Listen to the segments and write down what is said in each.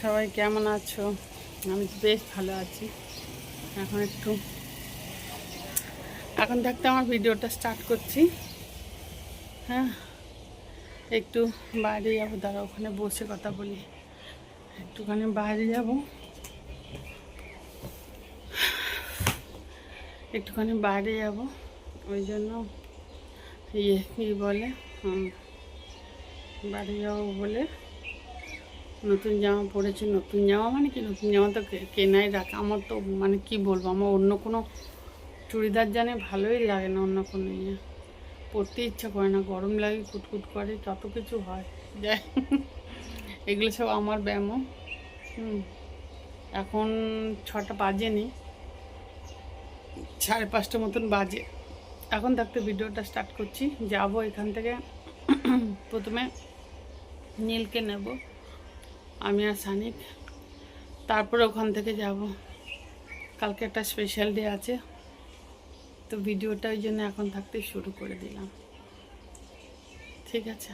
সবাই কেমন আছো? আমি বেশ ভালো আছি। এখন একটু এখন থাকতে আমার ভিডিওটা স্টার্ট করছি। হ্যাঁ একটু বাইরে যাব। দাঁড়া ওখানে বসে কথা বলি। একটুখানি বাইরে যাব। একটুখানি বাইরে যাব। ওই জন্য ইয়ে কী বলে? বাড়ি যাব বলে নতুন জামা পরেছি, নতুন জামা মানে কি? নতুন জামা তো কেনাই রাখা। আমার তো মানে কি বলব? আমার অন্য কোনো চুড়িদার জানে ভালোই লাগে না, অন্য কোনো ইয়ে। পরতে ইচ্ছা করে না, গরম লাগে, কুটকুট করে কত কিছু হয়। যাই এগুলো সব আমার ব্যায়ামও হুম, এখন ছটা বাজেনি। সাড়ে পাঁচটা মতন বাজে। এখন থাকতে ভিডিওটা স্টার্ট করছি। যাব এখান থেকে। প্রথমে নীলকে নেব। আমি আর সানিক। তারপরে ওখান থেকে যাব। কালকে একটা স্পেশাল ডে আছে। তো ভিডিওটা ওই জন্য এখন থাকতে শুরু করে দিলাম। ঠিক আছে।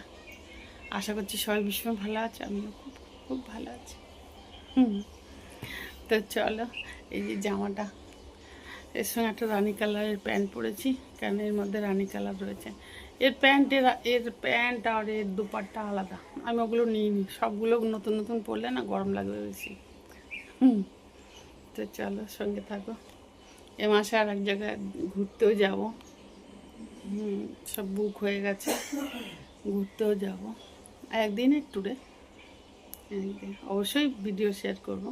আশা করছি সবাই ভীষণ ভালো আছে, আমিও খুব খুব ভালো আছি। তো চলো, এই যে জামাটা। এর সঙ্গে একটা রানী কালারের প্যান্ট পরেছি, কেন এর মধ্যে রানি কালার রয়েছে। এর প্যান্টের, এর প্যান্ট আর এর দুপাট্টা আলাদা। আমি ওগুলো নিইনি। সবগুলো নতুন নতুন পড়লে না গরম লাগবে বেশি। তো চলো সঙ্গে থাকো। এ মাসে আর এক জায়গায় ঘুরতেও যাব। সব বুক হয়ে গেছে। ঘুরতেও যাব। একদিন একটু রে। একদিন অবশ্যই ভিডিও শেয়ার করব।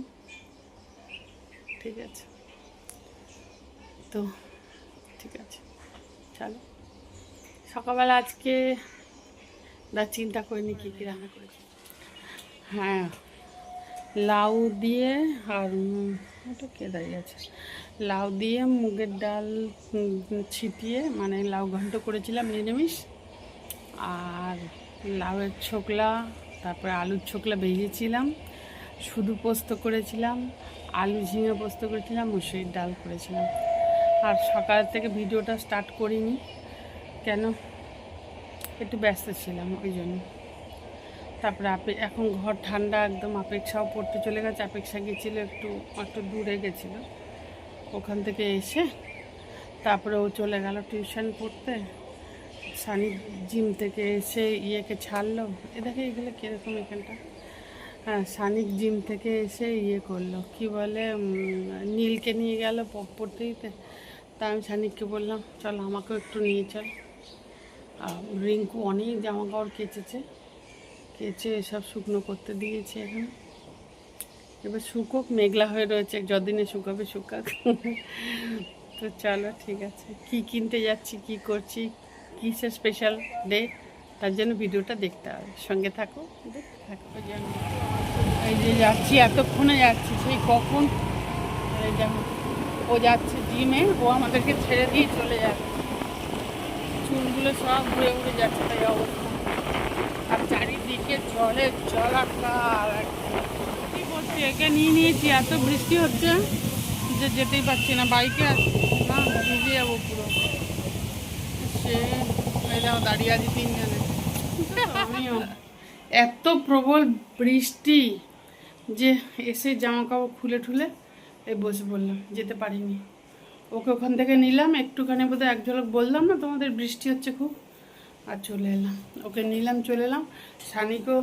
ঠিক আছে। তো, ঠিক আছে। চলো। সকালবেলা আজকে দা চিন্তা করিনি কী কী রান্না করেছি। হ্যাঁ লাউ দিয়ে আর ওটা কে দাঁড়িয়ে আছে লাউ দিয়ে মুগের ডাল ছিটিয়ে মানে লাউ ঘন্ট করেছিলাম নিরামিষ। আর লাউয়ের ছোকলা, তারপরে আলুর ছোকলা ভেজেছিলাম, শুধু পোস্ত করেছিলাম, আলু ঝিঙে পোস্ত করেছিলাম, মুসুরির ডাল করেছিলাম। আর সকাল থেকে ভিডিওটা স্টার্ট করিনি। কেন? একটু ব্যস্ত ছিলাম, ওই জন্য। তারপরে আপে, এখন ঘর ঠান্ডা একদম, আপেক্ষাও পড়তে চলে গেছে, আপেক্ষা গেছিল একটু একটু দূরে গেছিল। ওখান থেকে এসে তারপরে ও চলে গেল টিউশন পড়তে। সানি জিম থেকে এসে ইয়েকে ছাড়লো। এ দেখে এগুলো কীরকম এখানটা? হ্যাঁ সানিক জিম থেকে এসে ইয়ে করল। কি বলে নীলকে নিয়ে গেল পড়তে দিতে। তা আমি সানিককে বললাম, চল আমাকেও একটু নিয়ে চল। রিঙ্কু অনেক জামা কাপড় কেচেছে। কেচে সব শুকনো করতে দিয়েছে এখন। এবার শুকোক, মেঘলা হয়ে রয়েছে যদিনে শুকাবে শুকাক। তো চলো, ঠিক আছে। কি কিনতে যাচ্ছি, কি করছি, কিসের স্পেশাল ডে তার জন্য ভিডিওটা দেখতে হবে। সঙ্গে থাকো, দেখতে থাকো। এই যে যাচ্ছি, এতক্ষণে যাচ্ছি, সেই কখন? ও যাচ্ছে জিমে ও আমাদেরকে ছেড়ে দিয়ে চলে যাচ্ছে। চুলগুলো সব ঘুরে ঘুরে যাচ্ছে, তাই অবস্থা। আর চারিদিকে জলে জলাকার। কি করছি? একে নিয়ে নিয়েছি, এত বৃষ্টি হচ্ছে যে যেতেই পারছি না। বাইকে না, ভিজে যাব পুরো। সে দেখো দাঁড়িয়ে আছি তিনজনে। এত প্রবল বৃষ্টি যে এসে জামা কাপড় খুলে ঠুলে এই বসে পড়লাম, যেতে পারিনি। ওকে ওখান থেকে নিলাম একটুখানি বোধহয় এক ঝলক বললাম না তোমাদের বৃষ্টি হচ্ছে খুব আর চলে এলাম। ওকে নিলাম চলে এলাম। সানিকেও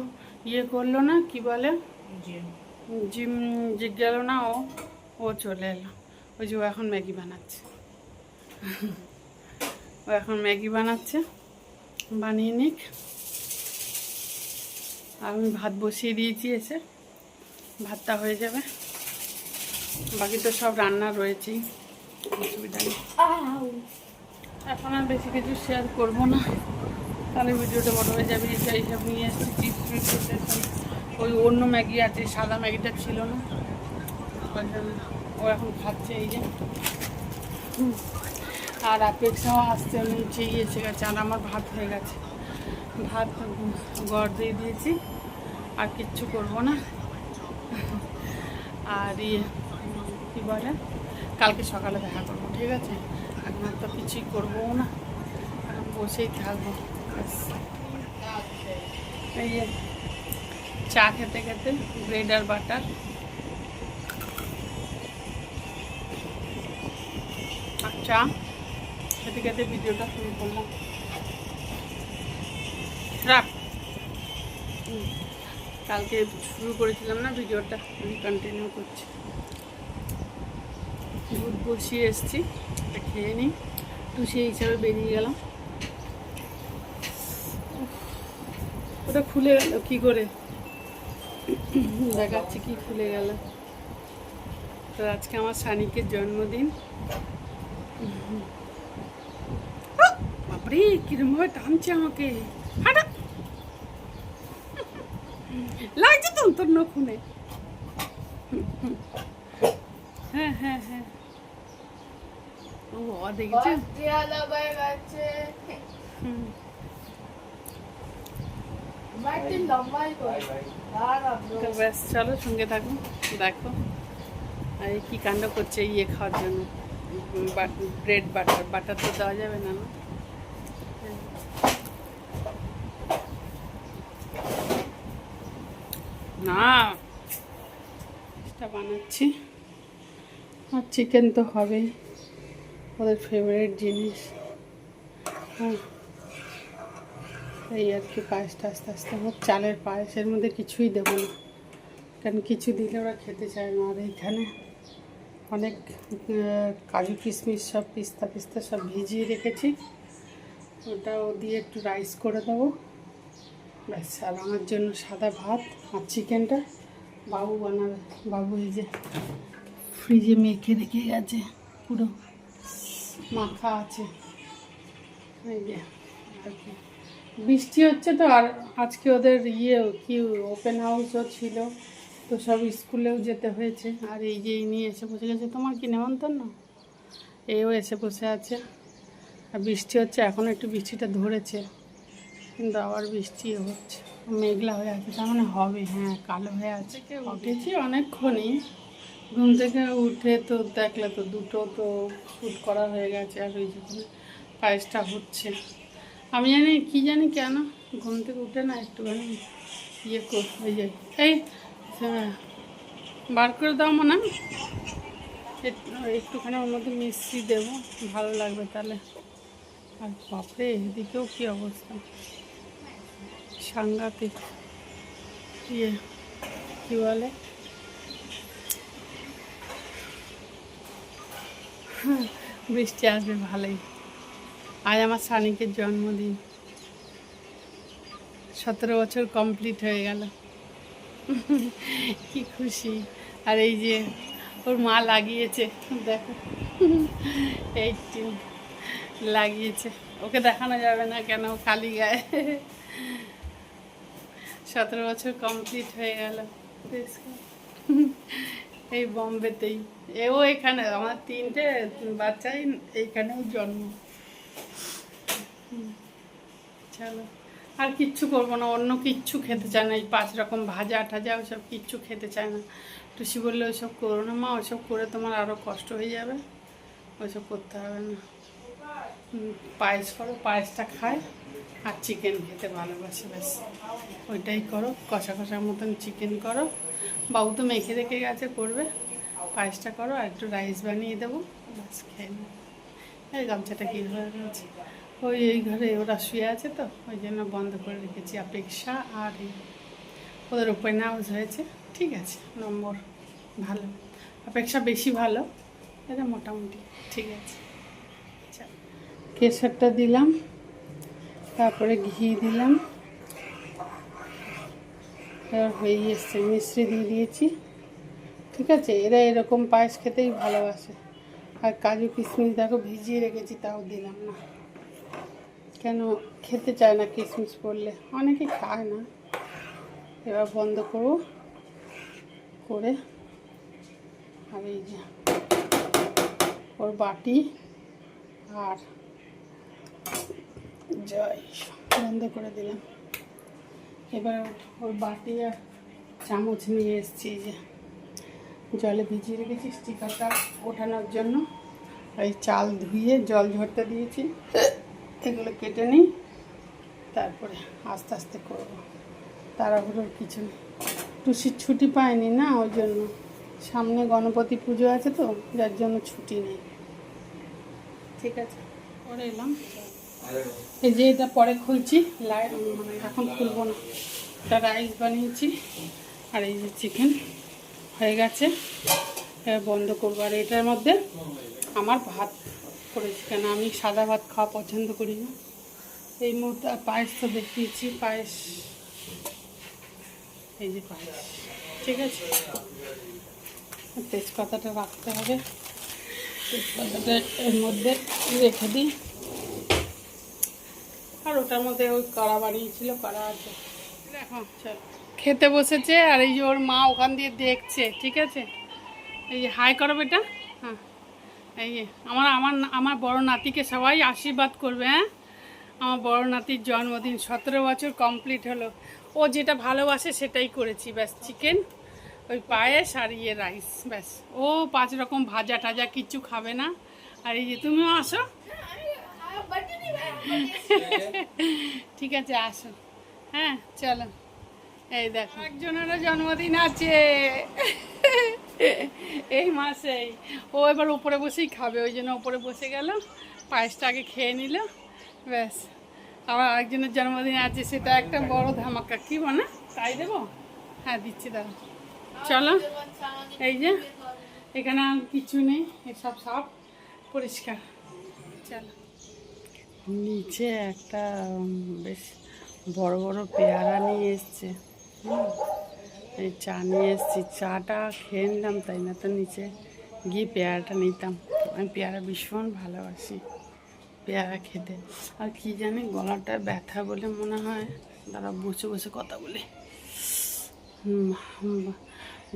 ইয়ে করল না কি বলে? জিম। গেল না ও ও চলে এলো। ওই যে ও এখন ম্যাগি বানাচ্ছে। ও এখন ম্যাগি বানাচ্ছে। বানিয়ে নিক। আর আমি ভাত বসিয়ে দিয়েছি এসে। ভাতটা হয়ে যাবে। বাকি তো সব রান্না রয়েছেই। এখন আর বেশি কিছু শেয়ার করব না। তাহলে ভিডিওটা বড় হয়ে যাবে, এই সেই সব নিয়ে এসেছি চিপস ফিপস। ওই অন্য ম্যাগি আছে, সাদা ম্যাগিটা ছিল না। ও এখন খাচ্ছে এই যে। আর অপেক্ষাও আসতে নিচে এসে গেছে, আর আমার ভাত হয়ে গেছে। ভাত গড় দিয়ে দিয়েছি, আর কিচ্ছু করব না। আর ইয়ে কী বলে? কালকে সকালে দেখা করব, ঠিক আছে? এখন তো কিছুই করব না। এখন বসেই থাকব এই চা খেতে খেতে ব্রেড আর বাটার চা, খেতে খেতে ভিডিওটা শুরু করলাম। রাখ। কালকে শুরু করেছিলাম না ভিডিওটা, আমি কন্টিনিউ করছি। দুধ বসিয়ে এসছি খেয়ে নিই। তো সেই হিসাবে বেরিয়ে গেলাম। ওটা খুলে গেল, কি করে? দেখাচ্ছি কি খুলে গেল। তো আজকে আমার সানিকের জন্মদিন। বাপরে কিরম ভাবে টানছে আমাকে। হাঁটা। লাগছে তো, তোর নখুনে হ্যাঁ হ্যাঁ হ্যাঁ। ও দেখেছে হুম। তো ব্যাস চলো সঙ্গে থাকুন দেখো। আর কী কাণ্ড করছে ইয়ে খাওয়ার জন্য? ব্রেড বাটার বাটার তো দেওয়া যাবে না না? না। এটা বানাচ্ছি। আর চিকেন তো হবেই। ওদের ফেভারিট জিনিস। হ্যাঁ। এই আর কি পায়েসটা আস্তে আস্তে হোক চালের পায়েসের মধ্যে কিছুই দেবো না। কারণ কিছু দিলে ওরা খেতে চায় না। আর এইখানে অনেক কাজু কিশমিশ সব পিস্তা পিস্তা সব ভিজিয়ে রেখেছি। ওটাও দিয়ে একটু রাইস করে দেবো। ব্যাস, আর আমার জন্য সাদা ভাত আর চিকেনটা বাবু বানাবে। বাবু এই যে ফ্রিজে মেখে রেখে গেছে পুরো। মাখা আছে। এই যে বৃষ্টি হচ্ছে তো আর আজকে ওদের ইয়ে কি ওপেন হাউসও ছিল তো সব স্কুলেও যেতে হয়েছে। আর এই যে এই নিয়ে এসে বসে গেছে তোমার কি নেমন্তন্ন? এও এসে বসে আছে। আর বৃষ্টি হচ্ছে এখন একটু বৃষ্টিটা ধরেছে কিন্তু আবার বৃষ্টি হচ্ছে। মেঘলা হয়ে আছে তার মানে হবে হ্যাঁ কালো হয়ে আছে। উঠেছি অনেকক্ষণই। ঘুম থেকে উঠে তো দেখলে তো দুটো তো শ্যুট করা হয়ে গেছে আর ওই যেখানে পায়েসটা হচ্ছে। আমি জানি কি জানি কেন ঘুম থেকে উঠে না একটুখানি ইয়ে কর ওই যে এই হ্যাঁ, বার করে দাও মনে একটুখানি ওর মধ্যে মিষ্টি দেবো ভালো লাগবে তাহলে। আর বাপরে এদিকেও কি অবস্থা? সাংঘাতিক। ইয়ে কী বলে? বৃষ্টি আসবে ভালোই। আজ আমার সানিকের জন্মদিন। সতেরো বছর কমপ্লিট হয়ে গেল। কি খুশি। আর এই যে ওর মা লাগিয়েছে, দেখো। এইটিন লাগিয়েছে। ওকে দেখানো যাবে না কেন খালি গায়ে। সতেরো বছর কমপ্লিট হয়ে গেল। এই বম্বেতেই। এও এখানে, আমার তিনটে বাচ্চাই এইখানেও জন্ম। চলো। আর কিচ্ছু করব না, অন্য কিচ্ছু খেতে চায় না। এই পাঁচ রকম ভাজা, টাজা, ওসব কিচ্ছু খেতে চায় না। টুসি বললে ওইসব করো না মা ওইসব করে তোমার আরও কষ্ট হয়ে যাবে। ওইসব করতে হবে না। পায়েস করো, পায়েসটা খায় আর চিকেন খেতে ভালোবাসে, ব্যাস। ওইটাই করো, কষা কষার মতন চিকেন করো। বাবু তো মেখে রেখে গেছে, করবে। পায়েসটা করো, আর একটু রাইস বানিয়ে দেবো। ব্যাস, খেয়ে নেবে এই গামছাটা কী হয়ে গেছে? ওই, এই ঘরে ওরা শুয়ে আছে তো, ওই জন্য বন্ধ করে রেখেছি অপেক্ষা। আর ওদের ওপেন হাউস হয়েছে। ঠিক আছে, নম্বর ভালো। অপেক্ষা বেশি ভালো, এটা মোটামুটি ঠিক আছে। চল। কেশরটা দিলাম, তারপরে ঘি দিলাম। এবার হয়ে এসছে মিশ্রি দিয়ে দিয়েছি। ঠিক আছে? এরা এরকম পায়েস খেতেই ভালোবাসে। আর কাজু কিশমিশ দেখো ভিজিয়ে রেখেছি, তাও দিলাম না। কেন? খেতে চায় না কিশমিশ পড়লে। অনেকে খায় না। এবার বন্ধ করব। করে আর এই যে ওর বাটি আর জয় বন্ধ করে দিলাম। এবার ওর বাটি আর চামচ নিয়ে এসেছি যে। জলে ভিজিয়ে রেখেছি স্টিকারটা ওঠানোর জন্য। এই চাল ধুয়ে জল ঝরতে দিয়েছি। এগুলো কেটে নিই, তারপরে আস্তে আস্তে করব। তাড়াহুড়োর কিছু নেই। টুসির ছুটি পায়নি না, ওই জন্য। সামনে গণপতি পুজো আছে তো, যার জন্য ছুটি নেই। ঠিক আছে, পরে এলাম। এই যে এটা পরে খুলছি এখন খুলবো না। এটা রাইস বানিয়েছি, আর এই যে চিকেন হয়ে গেছে। বন্ধ করব। আর এটার মধ্যে আমার ভাত করেছি, কেন আমি সাদা ভাত খাওয়া পছন্দ করি না। এই মুহূর্তে পায়েস তো দেখিয়েছি, পায়েস। এই যে পায়েস, ঠিক আছে? তেজপাতাটা রাখতে হবে। তেজপাতাটা এর মধ্যে রেখে দিই। আর ওটার মধ্যে ওই কড়া বানিয়েছিল কড়া আছে? দেখো। চল। খেতে বসেছে আর এই যে ওর মা ওখান দিয়ে দেখছে ঠিক আছে? এই যে হাই করো বেটা। হ্যাঁ। এই যে আমার আমার আমার বড় নাতিকে সবাই আশীর্বাদ করবে হ্যাঁ? আমার বড় নাতির জন্মদিন সতেরো বছর কমপ্লিট হলো। ও যেটা ভালোবাসে সেটাই করেছি ব্যাস। চিকেন ওই পায়েস আর ইয়ে রাইস ব্যাস। ও পাঁচ রকম ভাজা টাজা কিচ্ছু খাবে না। আর এই যে তুমিও আসো। ঠিক আছে আসো। হ্যাঁ চলো। এই দেখো। একজনেরও জন্মদিন আছে। এই মাসেই ও এবার উপরে বসেই খাবে ওই জন্য উপরে বসে গেল পায়েসটা আগে খেয়ে নিল ব্যাস। আবার আরেকজনের জন্মদিন আছে সেটা একটা বড় ধামাকা। কি বলে? তাই দেবো? হ্যাঁ দিচ্ছি দাঁড়া চলো। এই যে এখানে আর কিছু নেই এসব সব পরিষ্কার। চলো। নিচে একটা বেশ বড় বড় পেয়ারা নিয়ে এসছে। এই চা নিয়ে এসছি। চাটা খেয়ে নিলাম, তাই না? তো নিচে গিয়ে পেয়ারাটা নিতাম। আমি পেয়ারা ভীষণ ভালোবাসি, পেয়ারা খেতে। আর কি জানি, গলাটা ব্যথা বলে মনে হয়। দাঁড়া বসে বসে কথা বলে।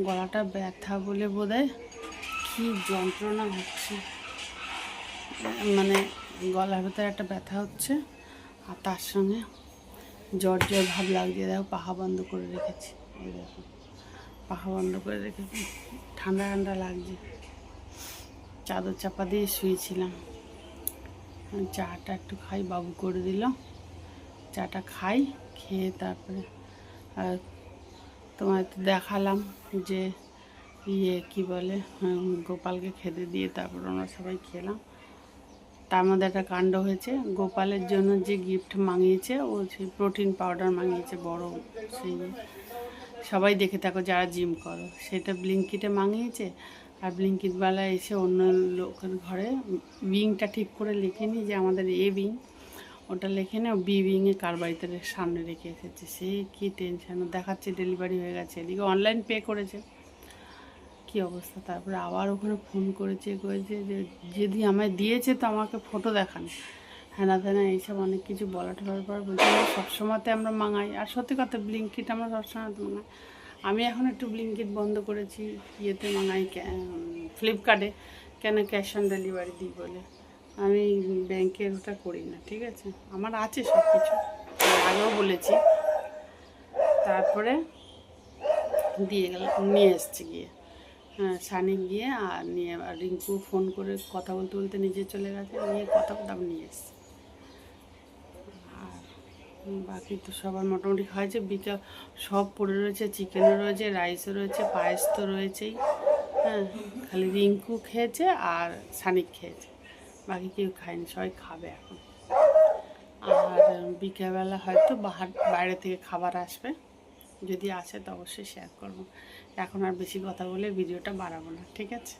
গলাটা ব্যথা বলে বোধ হয় কী যন্ত্রণা হচ্ছে। মানে গলার ভেতরে একটা ব্যথা হচ্ছে আর তার সঙ্গে জ্বর জ্বর ভাব লাগছে দেখো পাহা বন্ধ করে রেখেছি। এই দেখো, পাখা বন্ধ করে রেখেছি, ঠান্ডা ঠান্ডা লাগছে। চাদর চাপা দিয়ে শুয়েছিলাম। চাটা একটু খাই, বাবু করে দিল। চাটা খাই, খেয়ে তারপরে, আর তোমার দেখালাম যে ইয়ে কি বলে গোপালকে খেতে দিয়ে তারপর আমরা সবাই খেলাম। তার মধ্যে একটা কাণ্ড হয়েছে। গোপালের জন্য যে গিফট মাঙিয়েছে, ও সেই প্রোটিন পাউডার মাঙিয়েছে, বড় সেই সবাই দেখে থাকো যারা জিম করো। সেটা ব্লিঙ্কিটে মাঙিয়েছে আর ব্লিঙ্কিটওয়ালা এসে অন্য লোকের ঘরে উইংটা ঠিক করে লিখে নি যে আমাদের এ উইং ওটা লেখে না বি উইংয়ে কার বাড়িতে সামনে রেখে এসেছে। সে কি টেনশন দেখাচ্ছে ডেলিভারি হয়ে গেছে। এদিকে অনলাইন পে করেছে। কি অবস্থা? তারপরে আবার ওখানে ফোন করেছে করেছে যে যদি আমায় দিয়েছে তো আমাকে ফটো দেখান। হ্যাঁ না তেনা এইসব অনেক কিছু বলা টলার পর বলছি "না, সবসময়তে আমরা মাঙাই। আর সত্যি কথা ব্লিঙ্কিট আমরা সবসময় মাঙাই। আমি এখন একটু ব্লিঙ্কিট বন্ধ করেছি ইয়েতে মাঙাই ফ্লিপকার্টে কেন ক্যাশ অন ডেলিভারি দিই বলে। আমি ব্যাংকের ওটা করি না ঠিক আছে? আমার আছে সব কিছু আগেও বলেছি। তারপরে দিয়ে গেলাম নিয়ে এসছি গিয়ে। সানি গিয়ে, আর নিয়ে রিঙ্কু ফোন করে কথা বলতে বলতে নিজে চলে গেছে, নিয়ে কথা আমি নিয়ে এসছি। আর বাকি তো সবার মোটামুটি খাওয়াছে বিকাল সব পড়ে রয়েছে, চিকেনও রয়েছে, রাইসও রয়েছে, পায়েস তো রয়েছেই। হ্যাঁ খালি রিঙ্কু খেয়েছে আর সানিক খেয়েছে, বাকি কেউ খায়নি, সবাই খাবে এখন। আর বিকেলবেলা হয়তো বাহার, বাইরে থেকে খাবার আসবে। যদি আসে তো অবশ্যই শেয়ার করব। এখন আর বেশি কথা বলে ভিডিওটা বাড়াবো না, ঠিক আছে?